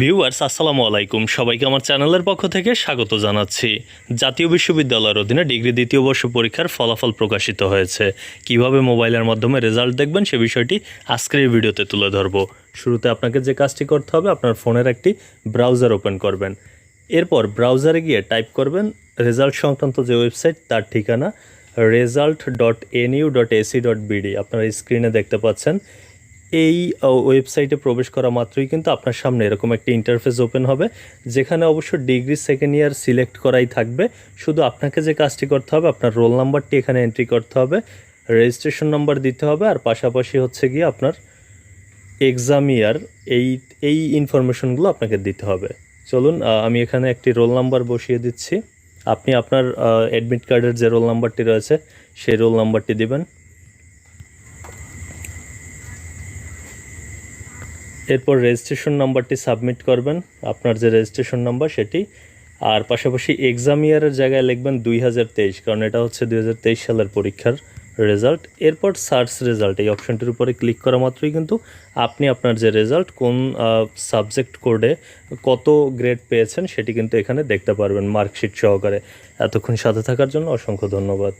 Viewers, আসসালামু আলাইকুম। সবাইকে আমার চ্যানেলের পক্ষ থেকে স্বাগত জানাচ্ছি। জাতীয় বিশ্ববিদ্যালয়ের অধীনে ডিগ্রি দ্বিতীয় বর্ষ পরীক্ষার ফলাফল প্রকাশিত হয়েছে। কীভাবে মোবাইলের মাধ্যমে রেজাল্ট দেখবেন সে বিষয়টি আজকের এই ভিডিওতে তুলে ধরবো। শুরুতে আপনাকে যে কাজটি করতে হবে, আপনার ফোনের একটি ব্রাউজার ওপেন করবেন। এরপর ব্রাউজারে গিয়ে টাইপ করবেন রেজাল্ট সংক্রান্ত যে ওয়েবসাইট, তার ঠিকানা result dot N U dot A C dot B D আপনারা স্ক্রিনে দেখতে পাচ্ছেন এই ওয়েবসাইটে প্রবেশ করা মাত্রই কিন্তু আপনার সামনে এরকম একটি ইন্টারফেস ওপেন হবে, যেখানে অবশ্য ডিগ্রি সেকেন্ড ইয়ার সিলেক্ট করাই থাকবে। শুধু আপনাকে যে কাজটি করতে হবে, আপনার রোল নাম্বারটি এখানে এন্ট্রি করতে হবে রেজিস্ট্রেশন নাম্বার দিতে হবে, আর পাশাপাশি হচ্ছে গিয়ে আপনার এক্সাম ইয়ার এই এই ইনফরমেশনগুলো আপনাকে দিতে হবে। চলুন আমি এখানে একটি রোল নাম্বার বসিয়ে দিচ্ছি। আপনি আপনার অ্যাডমিট কার্ডের যে রোল নাম্বারটি রয়েছে, সেই রোল নাম্বারটি দিবেন। এরপর রেজিস্ট্রেশন নাম্বারটি সাবমিট করবেন। আপনার যে রেজিস্ট্রেশন নাম্বার সেটি। আর পাশাপাশি এক্সাম ইয়ারের জায়গায় লিখবেন দুই হাজার তেইশ, কারণ এটা হচ্ছে দুই হাজার তেইশ সালের পরীক্ষার রেজাল্ট এরপর সার্চ রেজাল্ট এই অপশনটির উপরে ক্লিক করা মাত্রই কিন্তু আপনি আপনার যে রেজাল্ট কোন সাবজেক্ট কোডে কত গ্রেড পেয়েছেন সেটি কিন্তু এখানে দেখতে পারবেন মার্কশিট সহকারে। এতক্ষণ সাথে থাকার জন্য অসংখ্য ধন্যবাদ।